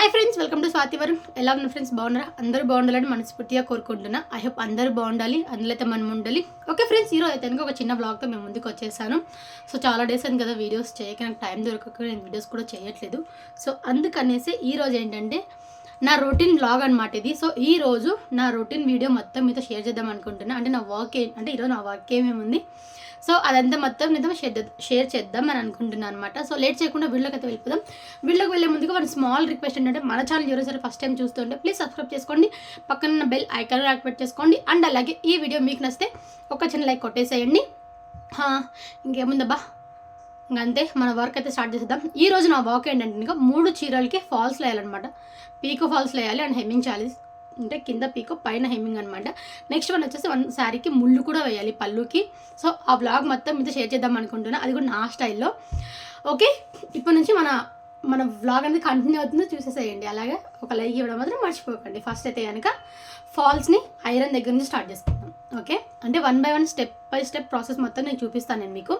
Hi friends welcome to Swathivaram ఎలా ఉన్నారు friends బాగున్నారా? అందరూ బాగుండాలని మనస్ఫూర్తిగా కోరుకుంటున్నా. ఐ హోప్ అందరూ బాగుండాలి అందులో అయితే మనం ఉండాలి. ఓకే ఫ్రెండ్స్ ఈరోజు అయితే ఒక చిన్న బ్లాగ్తో మేము ముందుకు వచ్చేసాను. సో చాలా డేస్ అని కదా వీడియోస్ చేయక నాకు టైం దొరకక నేను వీడియోస్ కూడా చేయట్లేదు. సో అందుకనేసి ఈరోజు ఏంటంటే నా రొటీన్ బ్లాగ్ అనమాట ఇది. సో ఈ రోజు నా రొటీన్ వీడియో మొత్తం మీతో షేర్ చేద్దాం అనుకుంటున్నా. అంటే నా వర్క్ ఏ అంటే ఈరోజు నా వర్క్ ఏమేమి ఉంది సో అదంతా మొత్తం నిజం షేర్ షేర్ చేద్దాం అని అనుకుంటున్నాను అనమాట సో లేట్ చేయకుండా వీళ్ళకి అయితే వెళ్ళిపోదాం. వీళ్ళకి వెళ్ళే ముందుగా మన స్మాల్ రిక్వెస్ట్ ఏంటంటే మన ఛానల్ ఎవరైనా ఫస్ట్ టైం చూస్తుంటే ప్లీజ్ సబ్స్క్రైబ్ చేసుకోండి. పక్కన ఉన్న బెల్ ఐకాన్ యాక్టివేట్ చేసుకోండి. అండ్ అలాగే ఈ వీడియో మీకు నచ్చితే ఒక చిన్న లైక్ కొట్టేసేయండి. ఇంకేముందబ్బా? ఇంకా అంతే మన వర్క్ అయితే స్టార్ట్ చేసేద్దాం. ఈ రోజు నా వర్క్ ఏంటంటే ఇంకా మూడు చీరలకి ఫాల్స్ వేయాలన్నమాట పీకో ఫాల్స్ వేయాలి అండ్ హెమ్మింగ్ చేయాలి అంటే కింద పీకో పైన హెమ్మింగ్ అనమాట నెక్స్ట్ వన్ వచ్చేసి వన్ శారీకి ముళ్ళు కూడా వేయాలి పళ్ళుకి. సో ఆ బ్లాగ్ మొత్తం మీతో షేర్ చేద్దాం అనుకుంటున్నాను అది కూడా నా స్టైల్లో. ఓకే? ఇప్పటి నుంచి మన మన వ్లాగ్ అనేది కంటిన్యూ అవుతుందో చూసేసేయండి. అలాగే ఒక లైక్ ఇవ్వడం మాత్రం మర్చిపోకండి. ఫస్ట్ అయితే కనుక ఫాల్స్ని ఐరన్ దగ్గర నుంచి స్టార్ట్ చేసుకుందాం. ఓకే? అంటే one by one step by step process మొత్తం నేను చూపిస్తాను నేను మీకు.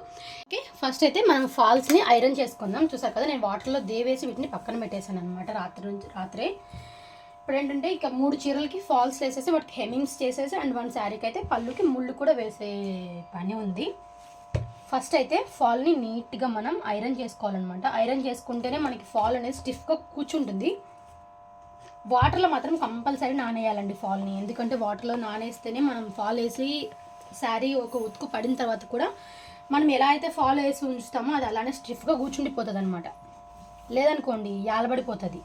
ఓకే? ఫస్ట్ అయితే మనం ఫాల్స్ని ఐరన్ చేసుకుందాం. చూసారు కదా నేను వాటర్లో దేవేసి వీటిని పక్కన పెట్టేశాను అనమాట రాత్రి నుంచి రాత్రే. ఇప్పుడు ఏంటంటే ఇక మూడు చీరలకి ఫాల్స్ వేసేసి వాటికి హెమింగ్స్ చేసేసి అండ్ వన్ శారీకి అయితే పళ్ళుకి ముళ్ళు కూడా వేసే పని ఉంది. ఫస్ట్ అయితే ఫాల్ని నీట్గా మనం ఐరన్ చేసుకోవాలన్నమాట. ఐరన్ చేసుకుంటేనే మనకి ఫాల్ అనేది స్టిఫ్గా కూర్చుంటుంది. వాటర్లో మాత్రం కంపల్సరీ నానేయాలండి ఫాల్ని. ఎందుకంటే వాటర్లో నానేస్తేనే మనం ఫాల్ వేసి శారీ ఒక ఉతుకు పడిన తర్వాత కూడా మనం ఎలా అయితే ఫాల్ వేసి ఉంచుతామో అది అలానే స్టిఫ్గా కూర్చుండిపోతుంది అనమాట లేదనుకోండి యాలబడిపోతుంది.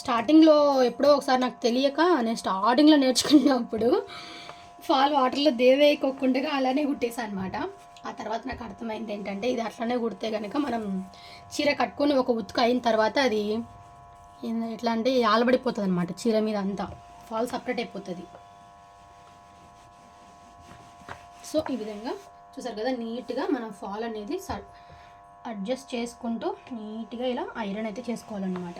స్టార్టింగ్లో ఎప్పుడో ఒకసారి నాకు తెలియక నేను స్టార్టింగ్లో నేర్చుకున్నప్పుడు ఫాల్ వాటర్లో దేవేయకోకుండా అలానే కుట్టేసాను అనమాట ఆ తర్వాత నాకు అర్థమైంది ఏంటంటే ఇది అట్లనే కుడితే కనుక మనం చీర కట్టుకొని ఒక ఉతుకు అయిన తర్వాత అది ఎట్లా అంటే ఆలబడిపోతుంది అనమాట చీర మీద అంతా. ఫాల్ సపరేట్ అయిపోతుంది. సో ఈ విధంగా చూసారు కదా నీట్గా మనం ఫాల్ అనేది అడ్జస్ట్ చేసుకుంటూ నీట్గా ఇలా ఐరన్ అయితే చేసుకోవాలన్నమాట.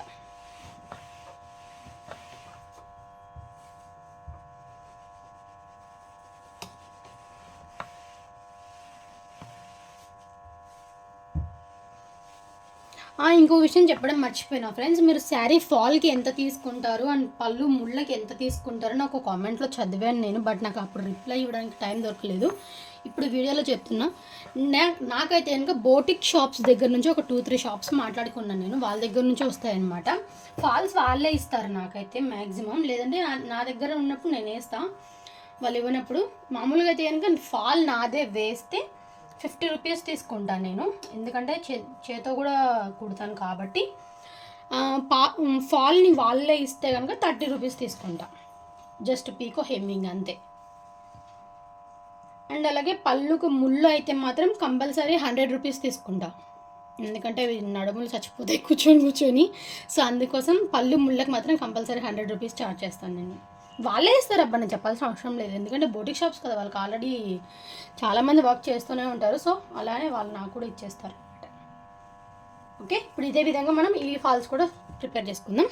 ఇంకో విషయం చెప్పడం మర్చిపోయినా. ఫ్రెండ్స్ మీరు శారీ ఫాల్కి ఎంత తీసుకుంటారు అండ్ పళ్ళు ముళ్ళకి ఎంత తీసుకుంటారో నాకు కామెంట్లో చదివాను నేను బట్ నాకు అప్పుడు రిప్లై ఇవ్వడానికి టైం దొరకలేదు. ఇప్పుడు వీడియోలో చెప్తున్నా. నా నాకైతే కనుక బోటిక్ షాప్స్ దగ్గర నుంచి ఒక టూ త్రీ షాప్స్ మాట్లాడుకున్నాను నేను. వాళ్ళ దగ్గర నుంచి వస్తాయన్నమాట. ఫాల్స్ వాళ్ళే ఇస్తారు నాకైతే మ్యాక్సిమం లేదంటే నా దగ్గర ఉన్నప్పుడు నేను వేస్తాను వాళ్ళు ఇవ్వనప్పుడు. మామూలుగా అయితే కనుక ఫాల్ నాదే వేస్తే ఫిఫ్టీ రూపీస్ తీసుకుంటాను నేను. ఎందుకంటే చే చేతో కూడా కుడతాను కాబట్టి. పా ఫాల్ని వాళ్ళే ఇస్తే కనుక థర్టీ రూపీస్ తీసుకుంటా. జస్ట్ పీకో హెమ్మింగ్ అంతే. అండ్ అలాగే పళ్ళుకు ముళ్ళు అయితే మాత్రం కంపల్సరీ హండ్రెడ్ రూపీస్ తీసుకుంటా. ఎందుకంటే నడుములు చచ్చిపోతాయి కూర్చొని కూర్చొని. సో అందుకోసం పళ్ళు ముళ్ళకి మాత్రం కంపల్సరీ హండ్రెడ్ రూపీస్ ఛార్జ్ చేస్తాను నేను. వాళ్ళే ఇస్తారు అబ్బా నేను చెప్పాల్సిన అవసరం లేదు. ఎందుకంటే బోటిక్ షాప్స్ కదా వాళ్ళకి ఆల్రెడీ చాలామంది వర్క్ చేస్తూనే ఉంటారు. సో అలానే వాళ్ళు నాకు కూడా ఇచ్చేస్తారు అనమాట ఓకే ఇప్పుడు ఇదే విధంగా మనం ఈ ఫాల్స్ కూడా ప్రిపేర్ చేసుకుందాం.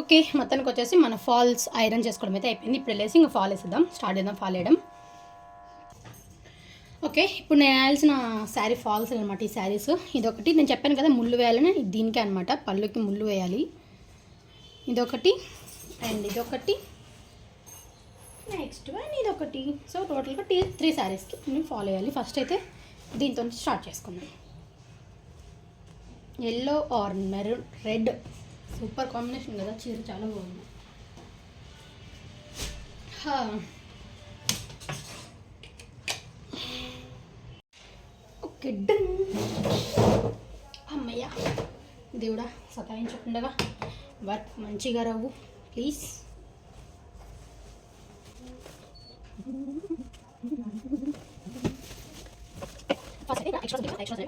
ఓకే మొత్తానికి వచ్చేసి మన ఫాల్స్ ఐరన్ చేసుకోవడం అయితే అయిపోయింది. ఇప్పుడు వెళ్ళేసి ఇంకా ఫాల్ వేసేద్దాం. స్టార్ట్ చేద్దాం ఫాల్ వేయడం. ఓకే ఇప్పుడు నేను వేయాల్సిన శారీ ఫాల్స్ అనమాట ఈ శారీస్ ఇదొకటి నేను చెప్పాను కదా ముళ్ళు వేయాలని దీనికే అనమాట పళ్ళుకి ముళ్ళు వేయాలి. ఇదొకటి అండ్ ఇదొకటి. నెక్స్ట్ అండ్ ఇదొకటి. సో టోటల్గా టీ త్రీ శారీస్కి నేను ఫాలో అయ్యాలి ఫస్ట్ అయితే దీంతో స్టార్ట్ చేసుకుందాం. Yellow or maroon red super combination కదా. చీర చాలా బాగుంది. ఓకే డన్ అమ్మయ్య దేవుడా సతాయించకుండగా వర్క్ మంచిగా రావు. ప్లీజ్ శారీ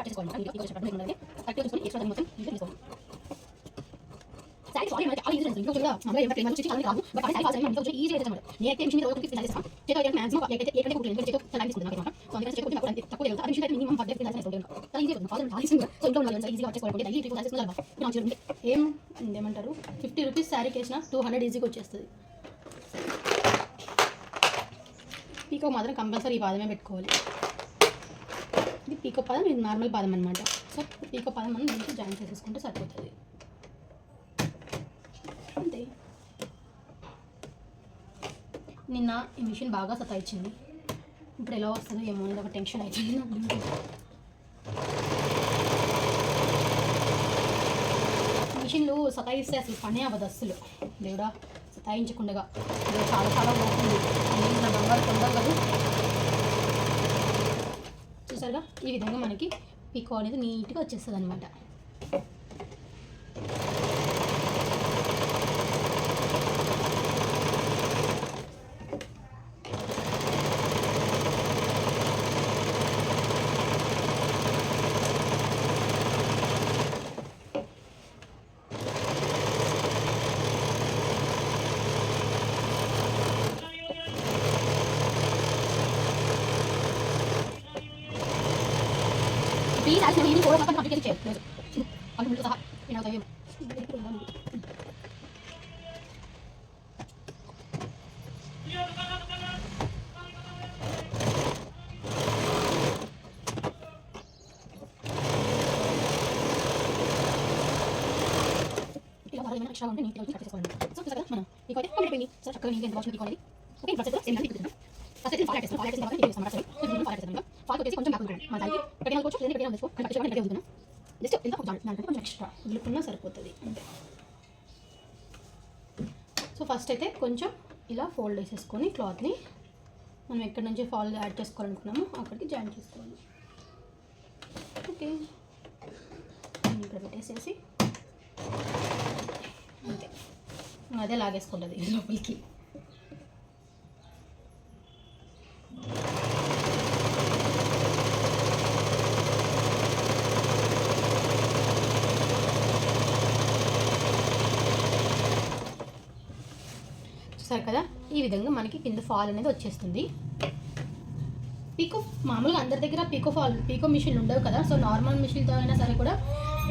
సారీ మనకి చాలా ఈజీ ఇంట్లో కూడా మామూలుగా ఎంత ప్రేమ వచ్చి చాలా కాదు బట్ శారీ ఫాల్స్ మనకి వచ్చి ఈజీ చేస్తాం నేనైతే మిషన్ మీద ఒకటి ఫిక్స్ చేస్తాను చేతో అయితే మాక్సిమం అయితే ఏ కంటే కుట్టిన చేతో టైం తీసుకుంటాను నాకు సో అందుకని చేతో నాకు తక్కువ లేదు అది మిషన్ అయితే మినిమం పద్దెనిమిది ఫిల్ చేస్తాను చాలా ఈజీ ఉంటుంది ఫాల్స్ చాలా ఈజీ సో ఇంట్లో ఉన్న ఈజీగా వచ్చేసుకోవాలి డైలీ త్రీ ఫిల్ చేస్తున్నాను ఇప్పుడు చూడండి ఏం ఏమంటారు ఫిఫ్టీ రూపీస్ శారీకి వేసిన టూ హండ్రెడ్ ఈజీగా వచ్చేస్తుంది పీకో మాత్రం కంపల్సరీ ఈ పాదమే పెట్టుకోవాలి ఇది పీకో పాదం ఇది నార్మల్ పాదం అనమాట సో పీకో పాదం మనం దీనికి జాయిన్ చేసేసుకుంటే సరిపోతుంది. అంతే. నిన్న ఈ మిషన్ బాగా సతాయించింది ఇప్పుడు ఎలా వస్తుందో ఏమో ఒక టెన్షన్ అవుతుంది మిషన్లు సతాయిస్తే అసలు పనే అవ్వదు అస్సలు. దేవుడా సతాయించకుండా చాలా చాలా బాగుంది బంగారు బంగారు తొందరగా చూసారుగా? ఈ విధంగా మనకి పికో అనేది నీట్గా వచ్చేస్తుంది అనమాట ఎక్స్ట్రా ఉంటే నీట్గా కట్ సో మనం కంప్లీట్ అయిపోయింది సో చక్కగా నీళ్ళు ఎంత పెట్టుకోవాలి ఓకే ఇప్పుడు వచ్చేసి సేమ్ కానీ ఫస్ట్ అయితే పాలు యాడ్ చేస్తాం పాలు యాడ్ చేసిన తర్వాత నీట్గా చేస్తాం సారీ ఇప్పుడు పాలు యాడ్ చేస్తాం పాలు వచ్చేసి కొంచెం బ్యాక్ ఉంటుంది మన దానికి పెట్టిన కొంచెం లేదంటే పెట్టిన తెచ్చుకో కట్ చేసుకోవాలి రెడీ అవుతున్నాం జస్ట్ ఎంత ఒక దానికంటే కొంచెం ఎక్స్ట్రా వదులుకున్నా సరిపోతుంది అంతే సో ఫస్ట్ అయితే కొంచెం ఇలా ఫోల్డ్ వేసేసుకొని క్లాత్ని మనం ఎక్కడి నుంచి ఫాల్ యాడ్ చేసుకోవాలనుకున్నామో అక్కడికి జాయిన్ చేసుకోవాలి. ఓకే ఇక్కడ పెట్టేసేసి అంతే. అదే లాగేసుకుంటుంది లోపలికి. చూసారు కదా? ఈ విధంగా మనకి కింద ఫాల్ అనేది వచ్చేస్తుంది. పీకో మామూలుగా అందరి దగ్గర పీకో ఫాల్ పీకో మిషన్ ఉండవు కదా? సో నార్మల్ మిషన్తో అయినా సరే కూడా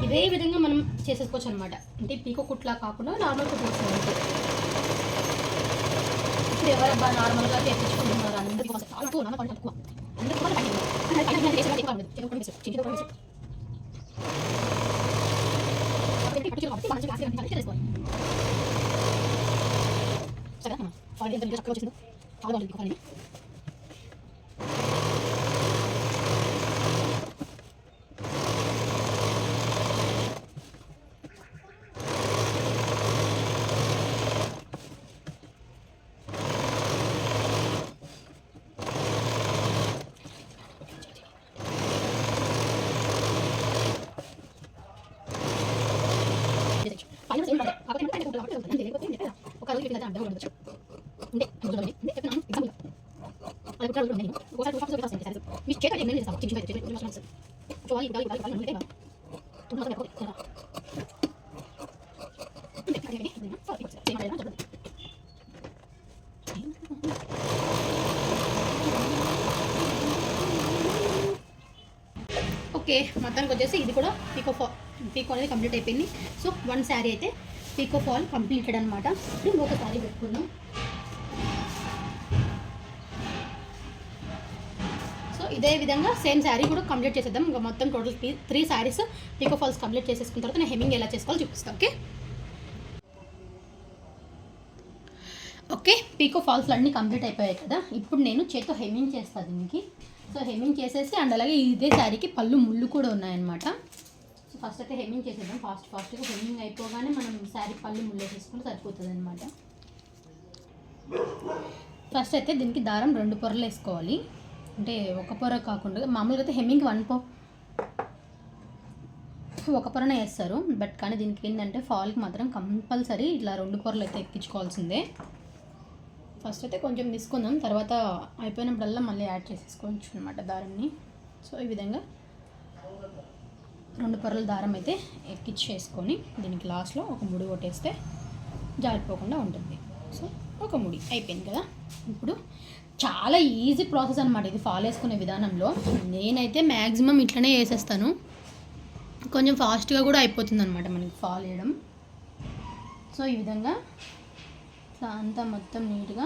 ఇదే విధంగా మనం చేసేసుకోవచ్చు అనమాట అంటే పీకో కుట్లా కాకుండా నార్మల్ కుట్లు వస్తుంది ఇప్పుడు ఎవరబ్బా నార్మల్గా తెప్పించుకుంటున్నారు? అందరికీ అసలు తక్కువ నాన్న పని తక్కువ అందరికీ కూడా పని ఎక్కువ. అందరికీ పని అనేది చేసేవాళ్ళు ఎక్కువ ఉండదు. చేతులు కూడా వేసారు. చేతులు కూడా వేసారు. కాబట్టి పట్టుచీర కాబట్టి మనం క్లాస్గా అన్ని కలిపి చేసుకోవాలి. సరే అమ్మా. ఆల్రెడీ ఎంత నీట్గా చక్కగా వచ్చేసిందో. చాలా బాగుంది పీకో అనేది. పైన సేమ్ పడతాయి. కాకపోతే ఏంటంటే కుట్లు కాబట్టి ఉంటుంది. అంతే. లేకపోతే ఏం లేదు. ఒక రోజు పెట్టిన అడ్డం కూడా ఉండొచ్చు. ఉండే. రోజులో ఉండే. ఎగ్జాంపుల్ కుట్రాలు ఉన్నాయి. ఒకసారి వస్తాయి. మీ చేస్తాం? చిన్న చిన్న చిన్న చిన్న చూడాలి, ఇవ్వాలి, ఇవ్వాలి, ఇవ్వాలి. తుమ్మ ఓకే మొత్తానికి వచ్చేసి ఇది కూడా పీకో ఫాల్ పీకో అనేది కంప్లీట్ అయిపోయింది సో వన్ శారీ అయితే పీకో ఫాల్ కంప్లీటెడ్ అనమాట ఇప్పుడు ఇంకొక శారీ పెట్టుకున్నాం సో ఇదే విధంగా సేమ్ శారీ కూడా కంప్లీట్ చేసేద్దాం. ఇంకా మొత్తం total three sarees pico falls complete చేసేసుకున్న తర్వాత నేను హెమ్మింగ్ ఎలా చేసుకోవాలో చూపిస్తాను ఓకే ఓకే పీకో ఫాల్స్ అన్నీ కంప్లీట్ అయిపోయాయి కదా. ఇప్పుడు నేను చేత్తో హెమ్మింగ్ చేస్తాను దీనికి. సో హెమ్మింగ్ చేసేసి అండ్ అలాగే ఇదే శారీకి పళ్ళు ముళ్ళు కూడా ఉన్నాయన్నమాట. సో ఫస్ట్ అయితే హెమ్మింగ్ చేసేద్దాం. ఫాస్ట్ ఫాస్ట్గా హెమ్మింగ్ అయిపోగానే మనం శారీ పళ్ళు ముళ్ళు వేసేసుకుంటే సరిపోతుంది అనమాట ఫస్ట్ అయితే దీనికి దారం రెండు పొరలు వేసుకోవాలి. అంటే ఒక పొర కాకుండా మామూలుగా అయితే హెమ్మింగ్ వన్ పొ ఒక పొరనే వేస్తారు. బట్ కానీ దీనికి ఏంటంటే ఫాల్కి మాత్రం కంపల్సరీ ఇట్లా రెండు పొరలు అయితే ఎక్కించుకోవాల్సిందే. ఫస్ట్ అయితే కొంచెం తీసుకుందాం. తర్వాత అయిపోయినప్పుడల్లా మళ్ళీ యాడ్ చేసేసుకోవచ్చు అనమాట దారాన్ని. సో ఈ విధంగా రెండు పొరల దారం అయితే ఎక్కించేసుకొని దీనికి లాస్ట్లో ఒక ముడి కొట్టేస్తే జారిపోకుండా ఉంటుంది. సో ఒక ముడి. అయిపోయింది కదా? ఇప్పుడు చాలా ఈజీ ప్రాసెస్ అనమాట ఇది ఫాలో చేసుకునే విధానంలో. నేనైతే మ్యాక్సిమం ఇట్లనే వేసేస్తాను. కొంచెం ఫాస్ట్గా కూడా అయిపోతుంది అనమాట మనకి ఫాల్ చేయడం సో ఈ విధంగా అంతా మొత్తం నీట్గా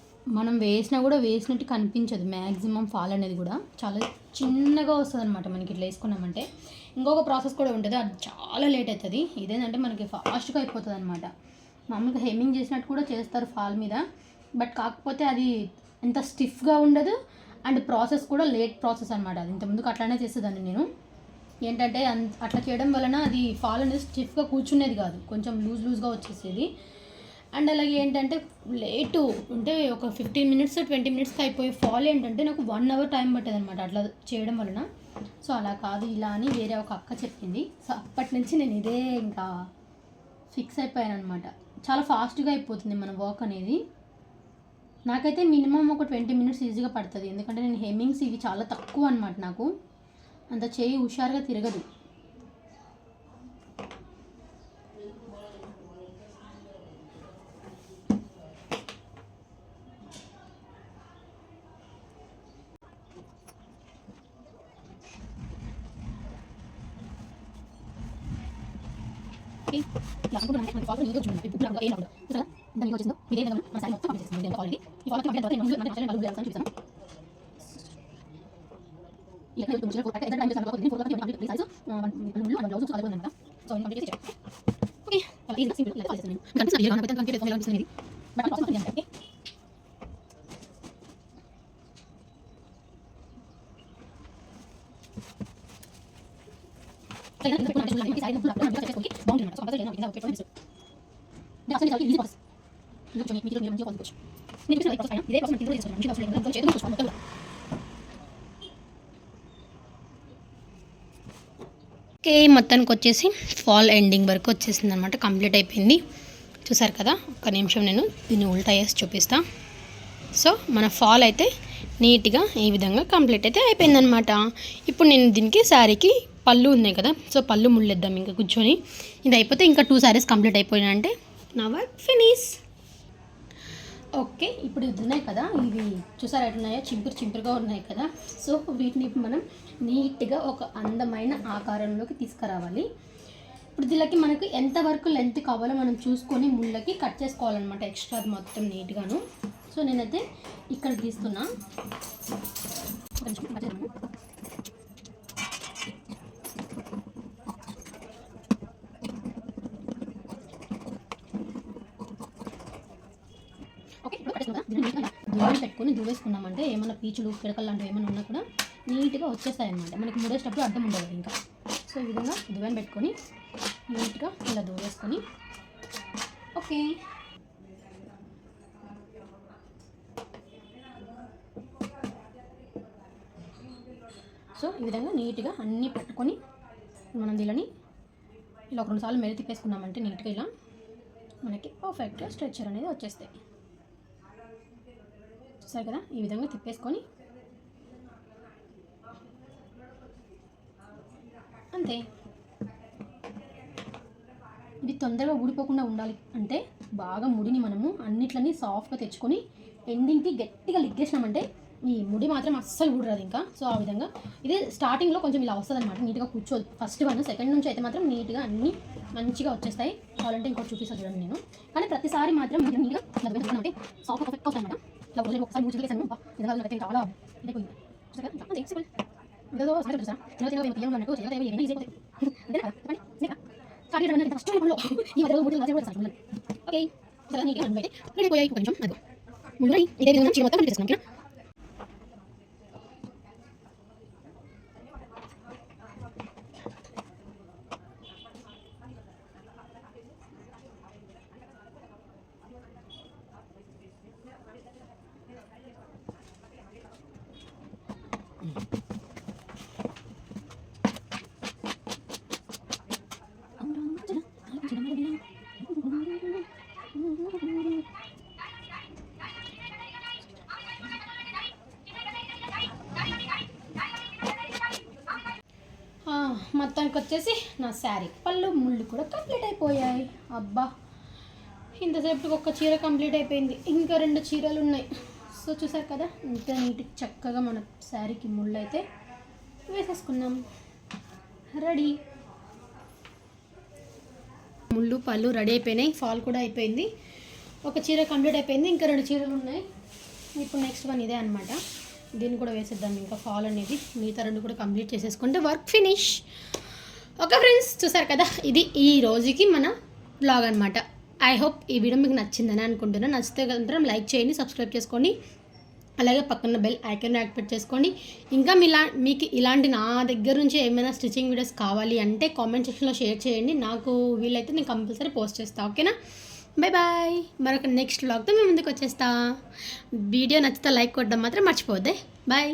మనం వేసినా కూడా వేసినట్టు కనిపించదు. మ్యాక్సిమం ఫాల్ అనేది కూడా చాలా చిన్నగా వస్తుంది అనమాట మనకి ఇట్లా వేసుకున్నామంటే. ఇంకొక ప్రాసెస్ కూడా ఉంటుంది. అది చాలా లేట్ అవుతుంది ఇదేంటంటే మనకి ఫాస్ట్గా అయిపోతుంది అనమాట మామూలుగా హెమ్మింగ్ చేసినట్టు కూడా చేస్తారు ఫాల్ మీద. బట్ కాకపోతే అది ఎంత స్టిఫ్గా ఉండదు. అండ్ ప్రాసెస్ కూడా లేట్ ప్రాసెస్ అనమాట అది. ఇంతకుముందుకు అట్లానే చేసేదాన్ని నేను. ఏంటంటే అన్ అట్లా చేయడం వలన అది ఫాల్ అనేది స్టిఫ్గా కూర్చునేది కాదు. కొంచెం లూజ్ లూజ్గా వచ్చేసేది. అండ్ అలాగే ఏంటంటే లేటు అంటే ఒక ఫిఫ్టీన్ మినిట్స్ ట్వంటీ మినిట్స్కి అయిపోయే ఫాల్ ఏంటంటే నాకు వన్ అవర్ టైం పట్టేది అనమాట అట్లా చేయడం వలన. సో అలా కాదు ఇలా అని వేరే ఒక అక్క చెప్పింది. సో అప్పటి నుంచి నేను ఇదే ఇంకా ఫిక్స్ అయిపోయాను అనమాట చాలా ఫాస్ట్గా అయిపోతుంది మన వర్క్ అనేది. నాకైతే మినిమం ఒక ట్వంటీ మినిట్స్ ఈజీగా పడుతుంది. ఎందుకంటే నేను హెమ్మింగ్స్ ఇవి చాలా తక్కువ అనమాట నాకు. అంత చేయి హుషారుగా తిరగదు. ఓకే ఇలా అనుకుంటున్నాను మనకి ఫాలో నీట్గా చూడండి ఇప్పుడు నాకు ఏం రావడం చూసారా ఇంత నీకు వచ్చిందో మీరు ఏదైనా మన సారీ మొత్తం కంప్లీట్ చేస్తుంది నేను ఆల్రెడీ ఈ ఫాలో కంప్లీట్ తర్వాత నేను ముందు మన ఛానల్ వాళ్ళు చేస్తాను చూపిస్తాను ఇలా నేను కొంచెం ఫోటో ఎక్కడ టైం చేస్తాను కాబట్టి ఫోటో కంప్లీట్ కంప్లీట్ సైజ్ ముందు మన బ్లౌజ్ చాలా బాగుంది సో నేను కంప్లీట్ చేసాను ఓకే చాలా ఈజీ సింపుల్ ఇలా చేస్తాను నేను కనిపిస్తుంది ఇలా నాకు కంప్లీట్ చేస్తాను ఎలా అనిపిస్తుంది ఇది బట్ ప్రాసెస్ కంప్లీట్ చేస్తాను ఓకే ఓకే మొత్తానికి వచ్చేసి ఫాల్ ఎండింగ్ వరకు వచ్చేసింది అనమాట కంప్లీట్ అయిపోయింది. చూసారు కదా? ఒక నిమిషం నేను దీన్ని ఉల్టా వేసి చూపిస్తా. సో మన ఫాల్ అయితే నీట్గా ఈ విధంగా కంప్లీట్ అయితే అయిపోయిందనమాట ఇప్పుడు నేను దీనికి శారీకి పళ్ళు ఉన్నాయి కదా సో పళ్ళు ముళ్ళేద్దాం ఇంకా కూర్చొని. ఇది అయిపోతే ఇంకా టూ శారీస్ కంప్లీట్ అయిపోయినాయంటే నా వర్క్ ఫినిష్ ఓకే ఇప్పుడు ఇది ఉన్నాయి కదా ఇవి చూసారా ఎట్లున్నాయో చింపురు చింపురుగా ఉన్నాయి కదా. సో వీటిని ఇప్పుడు మనం నీట్గా ఒక అందమైన ఆకారంలోకి తీసుకురావాలి. ఇప్పుడు దీనికి మనకు ఎంత వరకు లెంత్ కావాలో మనం చూసుకొని ముళ్ళకి కట్ చేసుకోవాలన్నమాట ఎక్స్ట్రా మొత్తం నీట్గాను సో నేనైతే ఇక్కడ తీస్తున్నా ఒక నిమిషం కట్ చేద్దాము. ఓకే ఇప్పుడు కట్టేసుకుందా దీన్ని నీట్గా దూరం పెట్టుకొని దూరేసుకున్నామంటే ఏమైనా పీచులు పిడకలు లాంటివి ఏమైనా ఉన్నా కూడా నీట్గా వచ్చేస్తాయి అన్నమాట మనకి ముడేటప్పుడు అడ్డం ఉండదు ఇంకా. సో ఈ విధంగా దువ్వెన పెట్టుకొని నీట్గా ఇలా దూరేసుకొని ఓకే. సో ఈ విధంగా నీట్గా అన్నీ పెట్టుకొని మనం దీనిని ఇలా ఒక రెండు సార్లు మెరి తిప్పేసుకున్నామంటే నీట్గా ఇలా మనకి పర్ఫెక్ట్గా స్ట్రెచ్చర్ అనేది వచ్చేస్తాయి. చూసారు కదా ఈ విధంగా తిప్పేసుకొని. అంతే. ఇది తొందరగా ఊడిపోకుండా ఉండాలి అంటే బాగా ముడిని మనము అన్నిట్లని సాఫ్ట్గా తెచ్చుకొని ఎండింగ్కి గట్టిగా లిగ్గేసినామంటే ఈ ముడి మాత్రం అస్సలు ఊడరాదు ఇంకా. సో ఆ విధంగా ఇది స్టార్టింగ్లో కొంచెం ఇలా వస్తుంది అనమాట నీట్గా కూర్చోదు. ఫస్ట్ వన్ సెకండ్ నుంచి అయితే మాత్రం నీట్గా అన్నీ మంచిగా వచ్చేస్తాయి. కావాలంటే ఇంకోటి చూపిస్తాను చూడండి నేను. కానీ ప్రతిసారి మాత్రం మీరు నీట్గా సాఫ్ట్ పర్ఫెక్ట్ వస్తాయి అనమాట ఇలా రోజు ఒకసారి మూడు చేసాను నిజంగా చాలా ఇదైపోయింది అంతే సింపుల్ ఏదో సమయం చూసా చిన్న చిన్న పిల్లలు అన్నట్టు చిన్న చిన్న ఏమైనా ఈజీ అయిపోతాయి అంతే కదా చెప్పండి ఇంకా స్టార్ట్ చేయడం అనేది ఈ మధ్యలో మూడు క్లాసులు కూడా సార్ ఓకే సరే నీకు అన్నీ రెడీ పోయాయి ఒక అది ముందు ఇదే విధంగా చీర మొత్తం చేసుకున్నాం ఓకేనా ఆ, మొత్తానికి వచ్చేసి నా శారీ. పళ్ళు ముళ్ళు కూడా కంప్లీట్ అయిపోయాయి. అబ్బా! ఇంతసేపు ఒక చీర కంప్లీట్ అయిపోయింది. ఇంకా రెండు చీరలు ఉన్నాయి సో చూసారు కదా? ఇంత నీట్ చక్కగా మన శారీకి ముళ్ళు అయితే వేసేసుకున్నాం. రెడీ. ముళ్ళు పళ్ళు రెడీ అయిపోయినాయి. ఫాల్ కూడా అయిపోయింది. ఒక చీర కంప్లీట్ అయిపోయింది. ఇంకా రెండు చీరలు ఉన్నాయి ఇప్పుడు నెక్స్ట్ వన్ ఇదే అనమాట దీన్ని కూడా వేసేద్దాం. ఇంకా ఫాల్ అనేది మిగతా రెండు కూడా కంప్లీట్ చేసేసుకుంటే వర్క్ ఫినిష్ ఓకే ఫ్రెండ్స్ చూసారు కదా? ఇది ఈ రోజుకి మన బ్లాగ్ అనమాట ఐ హోప్ ఈ వీడియో మీకు నచ్చిందని అనుకుంటున్నాను. నచ్చితే కనుక లైక్ చేయండి సబ్స్క్రైబ్ చేసుకోండి. అలాగే పక్కన బెల్ ఐకాన్ యాక్టివేట్ చేసుకోండి. ఇంకా మీలా మీకు ఇలాంటి నా దగ్గర నుంచి ఏమైనా స్టిచ్చింగ్ వీడియోస్ కావాలి అంటే కామెంట్ సెక్షన్లో షేర్ చేయండి. నాకు వీలైతే నేను కంపల్సరీ పోస్ట్ చేస్తాను ఓకేనా బాయ్ బాయ్ మరొక నెక్స్ట్ బ్లాగ్తో మేము ముందుకు వచ్చేస్తా. వీడియో నచ్చితే లైక్ కొట్టడం మాత్రం మర్చిపోద్దే బాయ్